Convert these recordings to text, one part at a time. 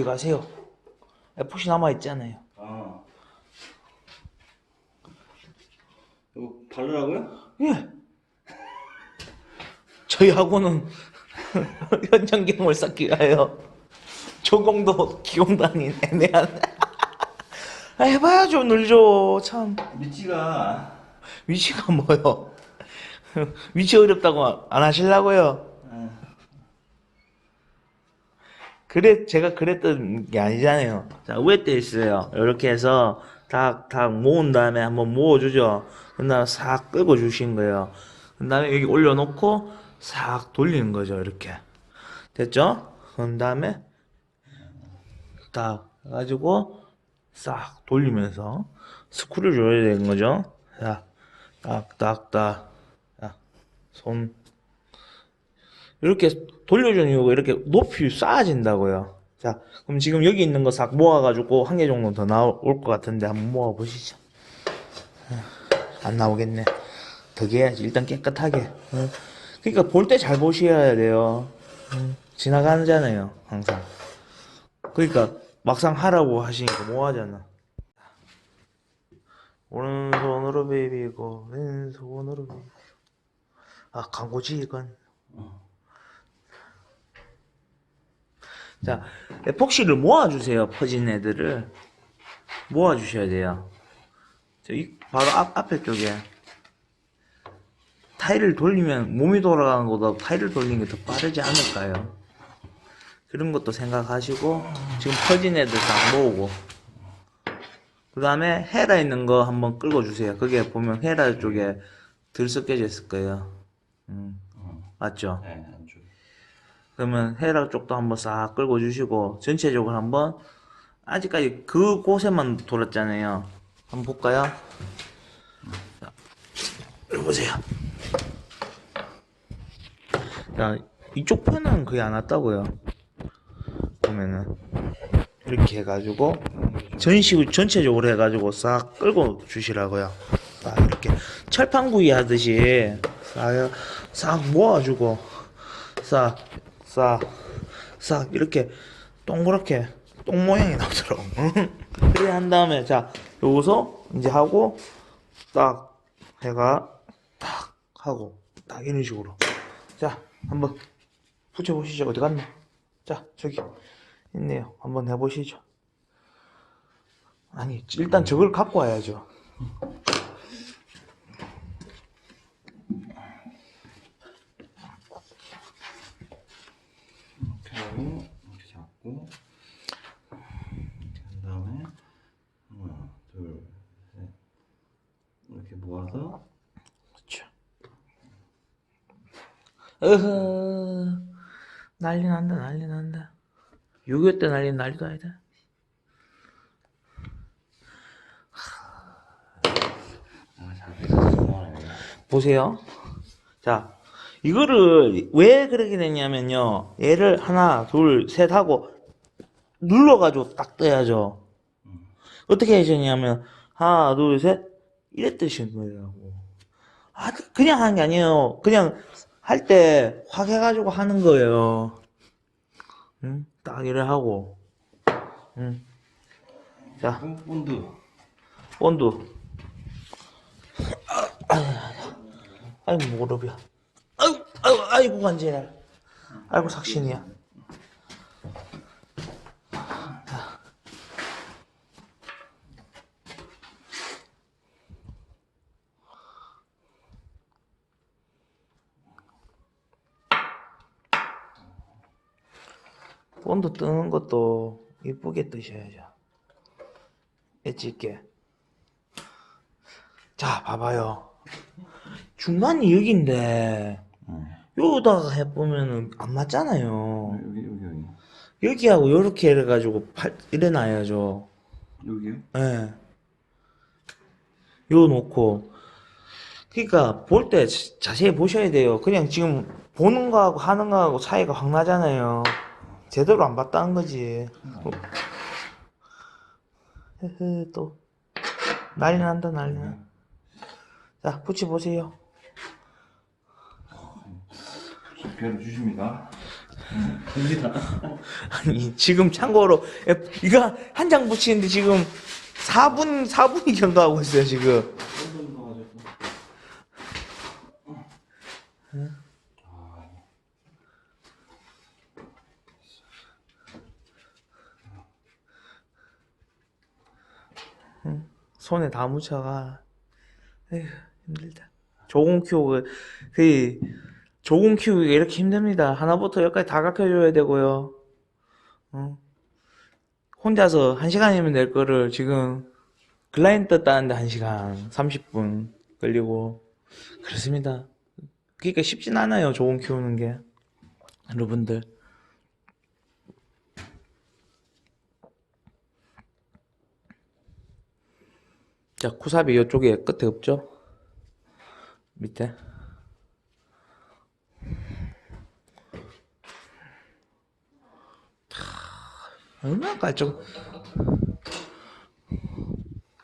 어디 가세요? 에폭시 남아 있잖아요. 아. 이거 바르라고요? 예. 저희 학원은 현장경을 쌓기 위하여 조공도 기공도 아닌 애매한 아, 해봐야죠 늘죠 참 미치가 위치가 뭐요 위치 어렵다고 안 하시려고요 아, 그래 제가 그랬던 게 아니잖아요. 자때 있어요. 이렇게 해서 탁탁 모은 다음에 한번 모아주죠. 그 다음에 싹 끌고 주신 거예요. 그 다음에 여기 올려놓고 싹 돌리는 거죠 이렇게. 됐죠? 그 다음에 딱 해가지고 싹 돌리면서 스크류 줘야 되는 거죠. 자 딱딱딱. 손 이렇게 돌려주는 이유가 이렇게 높이 쌓아진다고요. 자, 그럼 지금 여기 있는 거 싹 모아가지고 한 개 정도 더 나올 것 같은데 한번 모아보시죠. 안 나오겠네. 더 개야지. 일단 깨끗하게. 어. 그러니까 볼 때 잘 보셔야 돼요. 음, 지나가잖아요, 항상. 그러니까 막상 하라고 하시니까 뭐 하잖아. 오른손으로 베이비고 왼손으로 베이비. 아 광고지 이건. 자, 에폭시를 모아주세요. 퍼진 애들을 모아주셔야 돼요. 저 이, 바로 앞, 앞에 쪽에 타일을 돌리면 몸이 돌아가는 것보다 타일을 돌리는 게 더 빠르지 않을까요? 그런 것도 생각하시고 지금 퍼진 애들 다 모으고 그 다음에 헤라 있는 거 한번 끌고 주세요. 거기에 보면 헤라 쪽에 들썩여져 있을 거예요. 음, 맞죠? 그러면 헤라 쪽도 한번 싹 끌고 주시고 전체적으로 한번 아직까지 그 곳에만 돌았잖아요. 한번 볼까요? 자, 이리 보세요. 자, 이쪽 편은 거의 안 왔다고요. 보면은 이렇게 해가지고 전시 전체적으로 해가지고 싹 끌고 주시라고요. 딱 이렇게 철판구이 하듯이 싹, 싹 모아주고 싹, 싹, 싹 이렇게 동그랗게 똥 모양이 응? 그래 한 다음에 자 요거서 이제 하고 딱 해가 딱 하고 딱 이런 식으로. 자 한번 붙여보시죠. 어디 갔나? 자 저기 있네요. 한번 해보시죠. 아니 일단 저걸 갖고 와야죠 이렇게 하고 이렇게 한 다음에 하나, 둘, 셋. 이렇게 모아서 그렇죠. 어허 난리 난다 난리 난다. 6.25때 난리 난리도 아니다. 아. 보세요. 자 이거를 왜 그렇게 됐냐면요. 얘를 하나 둘 셋 하고 눌러가지고 딱 떠야죠. 어떻게 하셨냐면 하나 둘셋 뜨신 거예요 아 그냥 하는 게 아니에요. 그냥 할 때 확 해가지고 하는 거예요. 응? 딱 이래 하고. 응. 자. 본- 본드. 본드. 아이고 무릎이야. 아이고 아이고 아이고 관절 아이고 삭신이야 뜨는 것도 이쁘게 뜨셔야죠 엣지 있게 자, 봐봐요. 중간이 여기인데, 여기다가 해보면은 안 맞잖아요. 여기 여기 여기. 여기하고 요렇게 해가지고 팔, 이래 놔야죠. 여기요? 예. 요 놓고. 그니까, 볼 때 자세히 보셔야 돼요. 그냥 지금 보는 거하고 하는 거하고 차이가 확 나잖아요. 제대로 안 봤다는 거지. 어. 헤헤, 또. 난리 난다, 난리 나. 자, 붙여보세요. 배로 어, 주십니다. 됩니다. 아니, 지금 참고로, 이거 한 장 붙이는데 지금 4분, 4분이 경과하고 있어요, 지금. 손에 다 묻혀가. 에휴 힘들다. 조공 키우고 그 조공 키우기가 이렇게 힘듭니다. 하나부터 열까지 다 가르쳐줘야 되고요. 어. 혼자서 한 시간이면 될 거를 지금 클라이언트 따는데 한 시간 30분 걸리고 그렇습니다. 그러니까 쉽진 않아요. 조공 키우는 게 여러분들. 자, 쿠사비 이쪽에 끝에 없죠? 밑에. 얼마나 깔끔.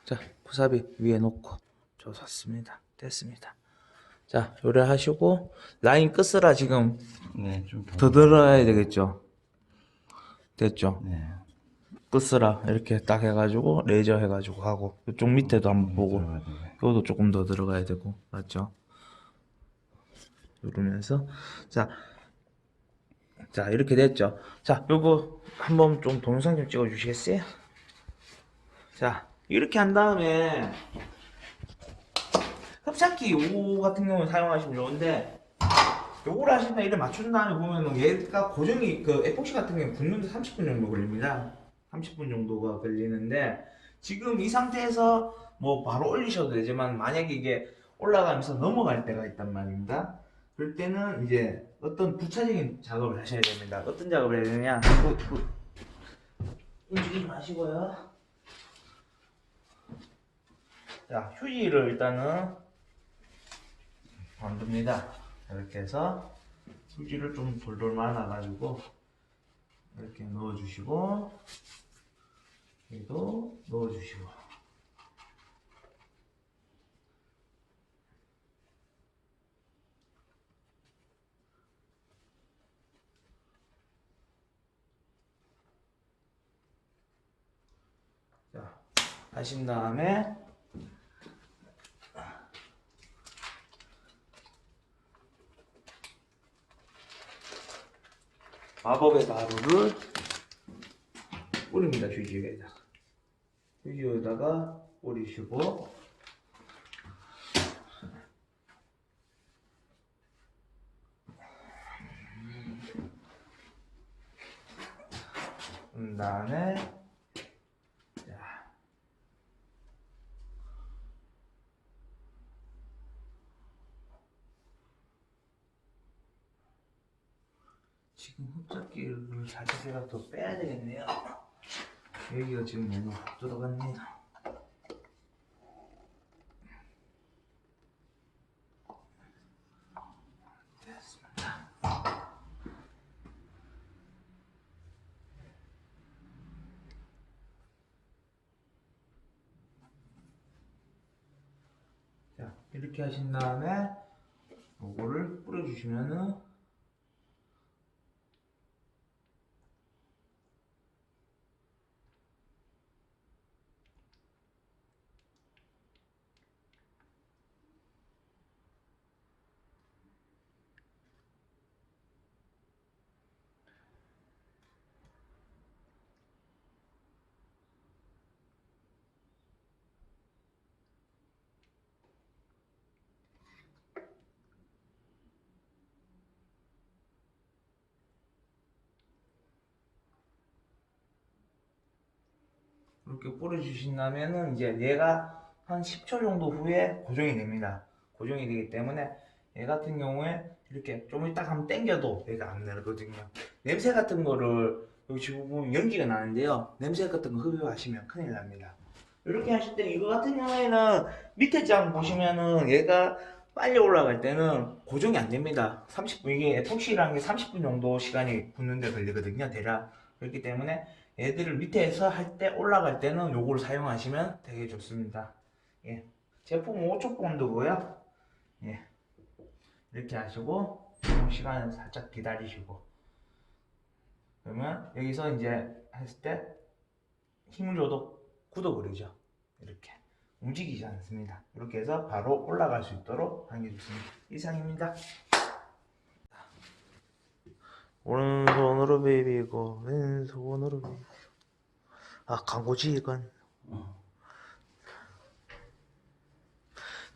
자, 쿠사비 위에 놓고 좋았습니다. 됐습니다. 자, 요래 하시고 라인 끝으라 지금 네, 좀 더. 더 들어야 되겠죠? 됐죠? 네. 끝으라 이렇게 딱 해가지고 레이저 해가지고 하고 이쪽 밑에도 한번 보고 들어가야 되네. 이것도 조금 더 들어가야 되고 맞죠? 누르면서 자, 자 이렇게 됐죠? 자, 요거 한번 좀 동영상 좀 찍어 주시겠어요? 자, 이렇게 한 다음에 흡착기 요거 같은 경우는 사용하시면 좋은데 요걸 하신다 이래 맞춘 다음에 보면은 얘가 고정이 그 에폭시 같은 경우 는 굳는데 30분 정도 걸립니다. 30분 정도가 걸리는데 지금 이 상태에서 뭐 바로 올리셔도 되지만 만약에 이게 올라가면서 넘어갈 때가 있단 말입니다. 그럴 때는 이제 어떤 부차적인 작업을 하셔야 됩니다. 어떤 작업을 해야 되냐? 움직이지 마시고요. 자, 휴지를 일단은 만듭니다. 이렇게 해서 휴지를 좀 돌돌 말아가지고 이렇게 넣어주시고 여기도 넣어주시고. 자 하신 다음에 마법의 가루를 뿌립니다 휴지에다 가 휴지에다가 뿌리시고 그 다음에 자 지금 흡착기를 제가 더 빼야 되겠네요. 여기가 지금 너무 들어갔네요. 됐습니다. 자, 이렇게 하신 다음에 요거를 뿌려주시면은 이렇게 뿌려주신다면은 이제 얘가 한 10초 정도 후에 고정이 됩니다. 고정이 되기 때문에 얘 같은 경우에 이렇게 좀 이따 한번 당겨도 얘가 안 내려거든요. 냄새 같은 거를 여기 지금 보면 연기가 나는데요. 냄새 같은 거 흡입하시면 큰일 납니다. 이렇게 하실 때 이거 같은 경우에는 밑에 장 보시면은 얘가 빨리 올라갈 때는 고정이 안 됩니다. 30분 이게 에폭시라는 게 30분 정도 시간이 붙는데 걸리거든요. 대략 그렇기 때문에 얘들을 밑에서 할 때 올라갈 때는 요걸 사용하시면 되게 좋습니다. 예. 제품 5초 본드고요. 예. 이렇게 하시고 좀 시간을 살짝 기다리시고 그러면 여기서 이제 했을 때 힘을 줘도 굳어버리죠 이렇게 움직이지 않습니다 이렇게 해서 바로 올라갈 수 있도록 당겨주습니다 이상입니다 오른손으로 베이비고 왼손으로 베이비 아 광고지 이건.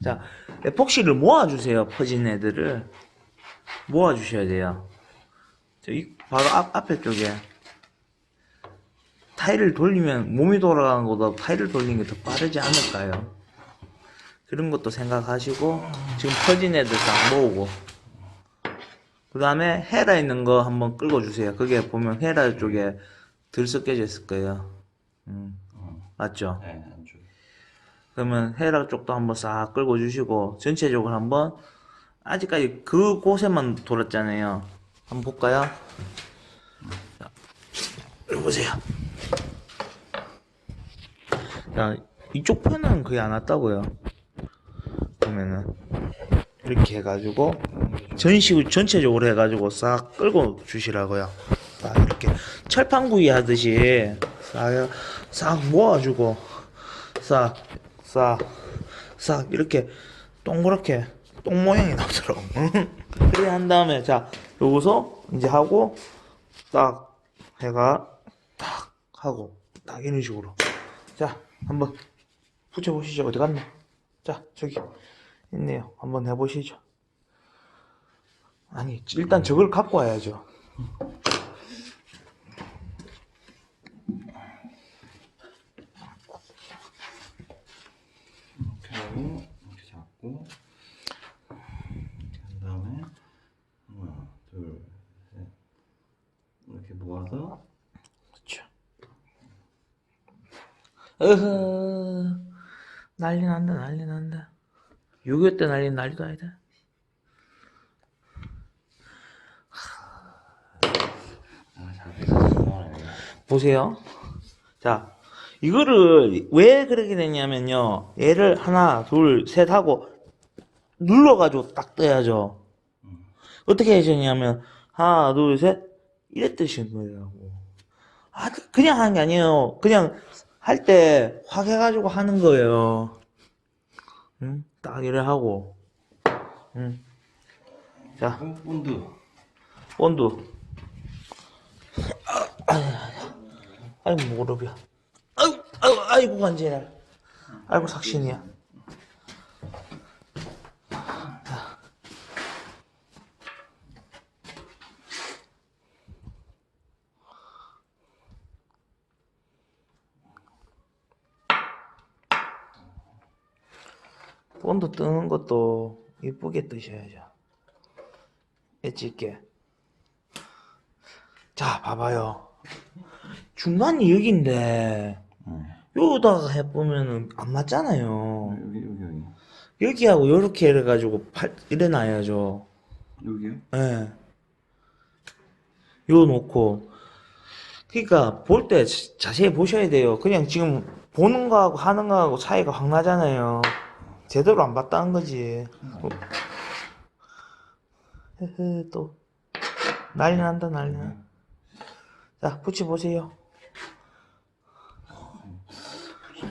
자 에폭시를 모아주세요 퍼진 애들을. 모아주셔야 돼요. 저이 바로 앞, 앞에 쪽에. 타일을 돌리면 몸이 돌아가는 것보다 타일을 돌리는 게 더 빠르지 않을까요? 그런 것도 생각하시고 지금 퍼진 애들 딱 모으고 그 다음에 헤라 있는 거 한번 끌고 주세요. 그게 보면 헤라 쪽에 들썩여져 있을 거예요. 음, 어. 맞죠? 네, 안쪽. 그러면 헤라 쪽도 한번 싹 끌고 주시고 전체적으로 한번 아직까지 그 곳에만 돌았잖아요. 한번 볼까요? 자, 여기 보세요. 자, 이쪽 편은 거의 안 왔다고요. 보면은 이렇게 해가지고 전식을 전체적으로 해가지고 싹 끌고 주시라고요. 딱 이렇게 철판구이 하듯이 싹, 싹 모아주고 싹, 싹, 싹 이렇게 동그랗게 똥 모양이 나오도록 그래 한 다음에 자 요거서 이제 하고 딱 해가 딱 하고 딱 이런 식으로. 자 한번 붙여보시죠. 어디 갔나? 자 저기 있네요. 한번 해보시죠. 아니 일단 저걸 갖고 와야죠. 이렇게 하고 이렇게 잡고. 이렇게 한 다음에 하나, 둘, 셋. 이렇게 모아서. 그렇죠 어허. 난리 난다 난리 난다 6.25 때 난리 난리도 아니다 보세요. 자, 이거를 왜 그렇게 됐냐면요. 얘를 하나, 둘, 셋 하고 눌러가지고 딱 떠야죠. 어떻게 하셨냐면 하나, 둘, 셋 뜨신 거예요. 아, 그- 그냥 하는 게 아니에요. 그냥 할 때 확 해가지고 하는 거예요. 응? 딱 이래 하고. 응. 자, 본드 본드. 아이고 무릎이야. 아이고 아이고 아이고 간지나. 아이고 삭신이야. 본드 뜨는 것도 이쁘게 뜨셔야죠. 엣지 있게. 자, 봐봐요. 중간이 여기인데, 응. 여기다가 해보면은 안 맞잖아요. 여기 여기 여기 여기하고 요렇게 해가지고 팔, 이래 놔야죠. 여기요? 예. 요 놓고. 그니까, 볼 때 자세히 보셔야 돼요. 그냥 지금 보는 거하고 하는 거하고 차이가 확 나잖아요. 제대로 안 봤다는 거지. 어. 헤헤, 또. 난리 난다, 난리 나. 자, 붙여 보세요.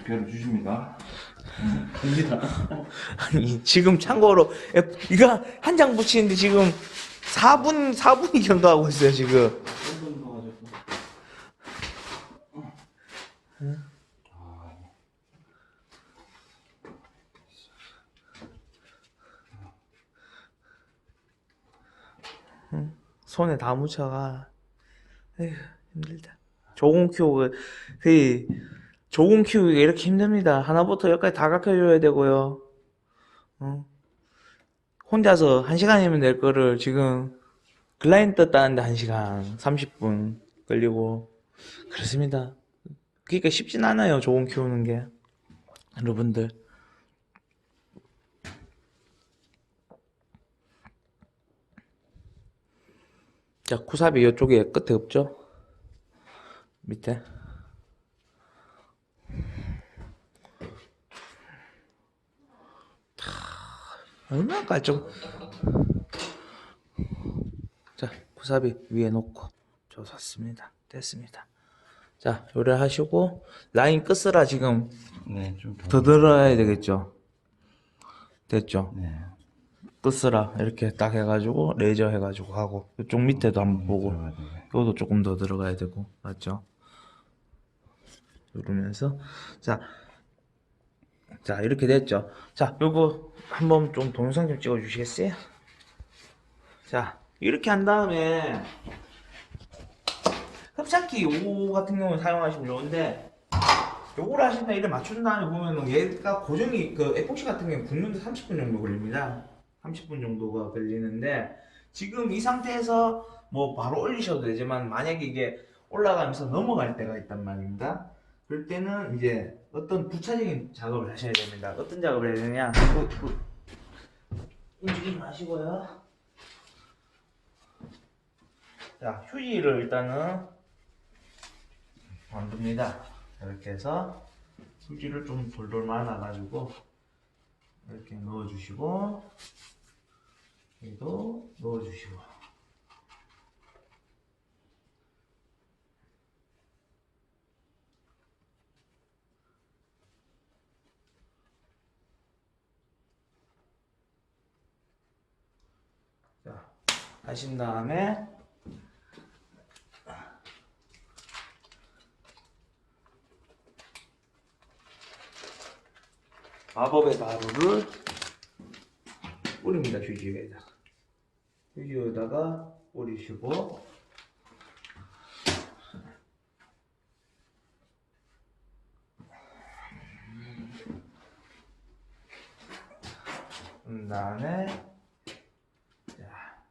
별을 주십니까? 됩니다. 아니 지금 참고로 에- 이거 한 장 붙이는데 지금 4분 4분이 경과하고 있어요 지금 한번 넣어가지고. 손에 다 묻혀가. 에휴 힘들다. 조공 키우고 그 조공 키우기가 이렇게 힘듭니다. 하나부터 열까지 다 가르쳐줘야 되고요. 어? 혼자서 한 시간이면 될 거를 지금 글라인 떴다는데 한 시간 30분 걸리고 그렇습니다. 그러니까 쉽진 않아요 조공 키우는 게. 여러분들 자, 쿠사비 이쪽에 끝에 없죠? 밑에. 다 얼마나 깔끔. 구사비 위에 놓고 좋았습니다. 됐습니다. 자, 요래 하시고 라인 끝으라 지금 네, 좀 더. 더 들어야 되겠죠. 됐죠. 네. 끝으라 이렇게 딱 해가지고 레이저 해가지고 하고 이쪽 밑에도 한번 보고. 이것도 조금 더 들어가야 되고 맞죠? 누르면서 자, 자 이렇게 됐죠. 자, 요거 한번 좀 동영상 좀 찍어 주시겠어요? 자, 이렇게 한 다음에 흡착기 요거 같은 경우는 사용하시면 좋은데 요거를 하실 때 이를 맞춘 다음에 보면은 얘가 고정이 그 에폭시 같은 경우는 굽는데 30분 정도 걸립니다. 30분 정도가 걸리는데 지금 이 상태에서 뭐 바로 올리셔도 되지만 만약에 이게 올라가면서 넘어갈 때가 있단 말입니다. 그럴 때는 이제 어떤 부차적인 작업을 하셔야 됩니다. 어떤 작업을 해야 되냐? 움직이지 마시고요. 자, 휴지를 일단은 만듭니다. 이렇게 해서 휴지를 좀 돌돌 말아가지고 이렇게 넣어주시고 여기도 넣어주시고. 자 하신 다음에 마법의 가루를 뿌립니다 휴지에다 가 휴지에다가 뿌리시고 그 다음에 자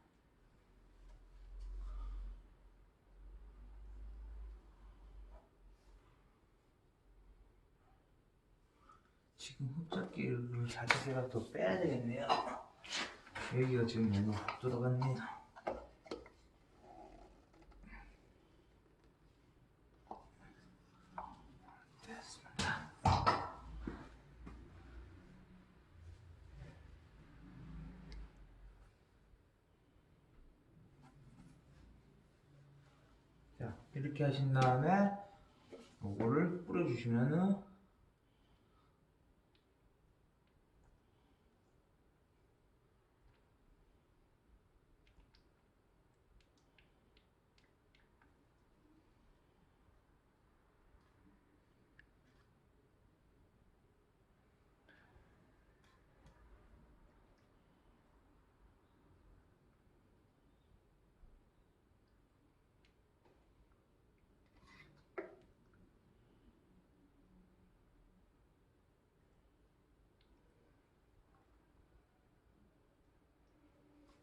지금 흡착기를 살짝 제가 더 빼야 되겠네요. 여기가 지금 너무 들어갔네요. 됐습니다. 자, 이렇게 하신 다음에 요거를 뿌려주시면은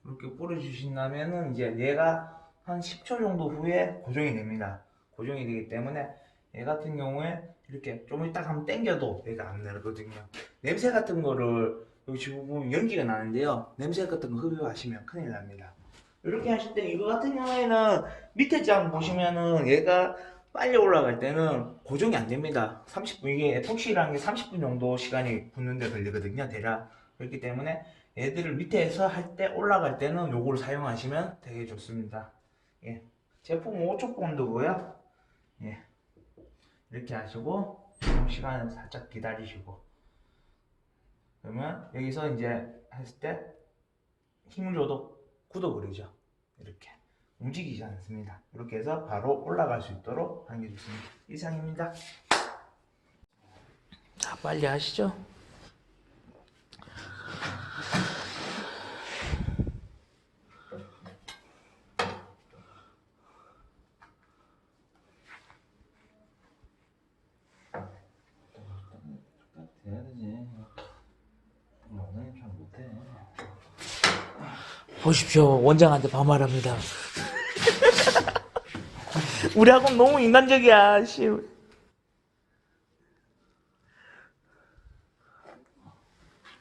이렇게 뿌려주신다면은 이제 얘가 한 10초 정도 후에 고정이 됩니다. 고정이 되기 때문에 얘 같은 경우에 이렇게 좀 이따 한번 당겨도 얘가 안 나거든요. 냄새 같은 거를 여기 지금 보면 연기가 나는데요. 냄새 같은 거 흡입하시면 큰일 납니다. 이렇게 하실 때 이거 같은 경우에는 밑에 장 보시면은 얘가 빨리 올라갈 때는 고정이 안 됩니다. 30분 이게 에폭시라는 게 30분 정도 시간이 붙는데 걸리거든요. 대략 그렇기 때문에 얘들을 밑에서 할 때 올라갈 때는 요거를 사용하시면 되게 좋습니다. 예. 제품은 5초 본드고요. 예. 이렇게 하시고 좀 시간을 살짝 기다리시고 그러면 여기서 이제 했을 때 힘을 줘도 굳어버리죠. 이렇게 움직이지 않습니다. 이렇게 해서 바로 올라갈 수 있도록 하는 게 좋습니다. 이상입니다. 자, 빨리 하시죠. 딱 돼야 되지. 원장님 잘 못해. 보십시오. 원장한테 반말합니다. 우리 학원 너무 인간적이야 씨.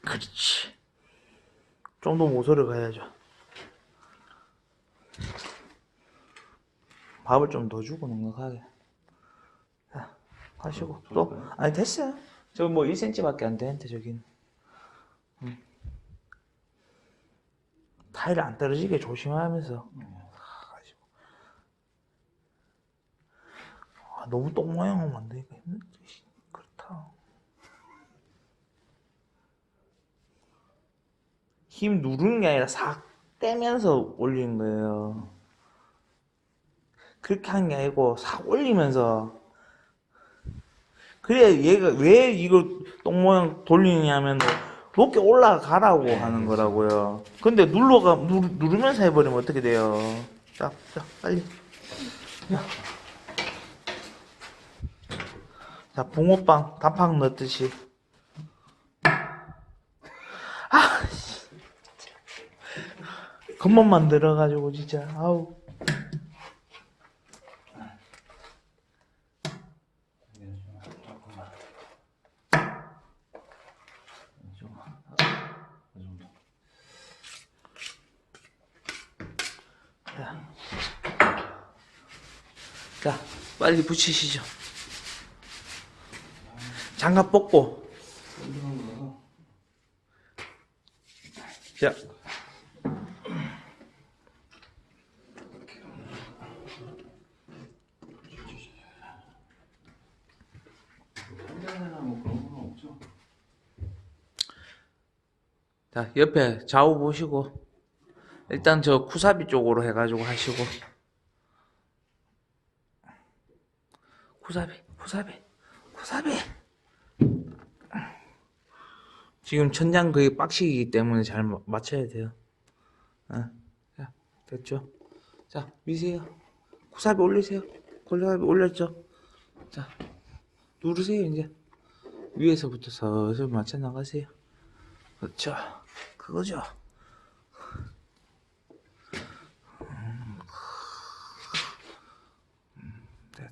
그렇지. 좀 더 모서리 가야죠. 밥을 좀 더 주고 넉넉하게. 자 하시고. 또? 아니 됐어요. 저 뭐 1cm밖에 안 되는데 저긴 음. 사이를 안 떨어지게 조심하면서. 아, 너무 똥 모양으로 만드니까 힘들다 그렇다. 힘 누르는 게 아니라 싹 떼면서 올리는 거예요. 그렇게 하는 게 아니고 싹 올리면서. 그래 얘가 왜 이거 똥 모양 돌리냐면 높게 올라가라고 하는 거라고요. 근데 눌러가 누, 누르면서 해버리면 어떻게 돼요? 자, 자 빨리. 자, 자 붕어빵 단팥 넣듯이. 아 씨. 겉만 만들어가지고 진짜. 아우 이게 좀 조금만. 조금만. 그 정도. 자, 빨리 붙이시죠. 장갑 벗고. 자. 자, 옆에 좌우 보시고. 일단 저 쿠사비 쪽으로 해가지고 하시고. 쿠사비, 쿠사비, 쿠사비. 지금 천장 거의 빡시기 때문에 잘 마- 맞춰야 돼요. 어, 자, 됐죠? 자, 미세요. 쿠사비 올리세요. 쿠사비 올렸죠? 자, 누르세요, 이제. 위에서부터 서서히 맞춰 나가세요. 그렇죠. 그거죠. 음, 됐다.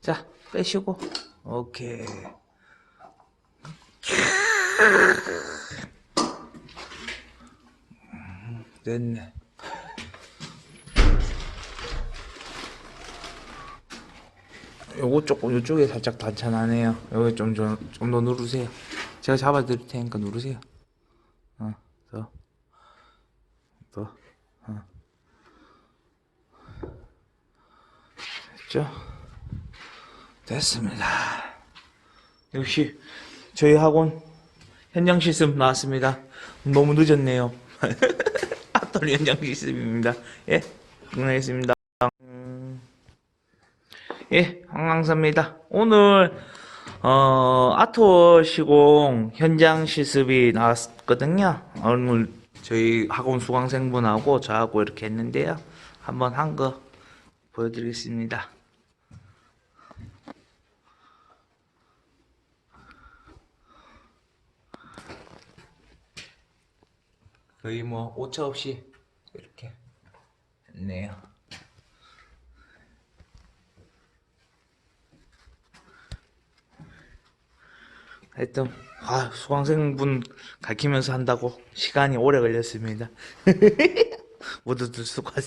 자, 빼시고. 오케이. 음, 됐네. 요거 조금 요쪽에 살짝 단찬하네요. 여기 좀좀좀더 누르세요. 제가 잡아 드릴 테니까 누르세요. 어, 더. 더. 어. 됐죠? 됐습니다. 역시 저희 학원 현장 실습 나왔습니다. 너무 늦었네요. 아토리 현장 실습입니다. 예, 끝내겠습니다. 음, 예, 황강사입니다. 오늘 어, 아트워 시공 현장 실습이 나왔거든요. 오늘 저희 학원 수강생분하고 저하고 이렇게 했는데요. 한번 한 거 보여드리겠습니다. 거의 뭐 오차 없이 이렇게 했네요. 하여튼 아, 수강생분 가르치면서 한다고 시간이 오래 걸렸습니다. 모두들 수고하셨습니다.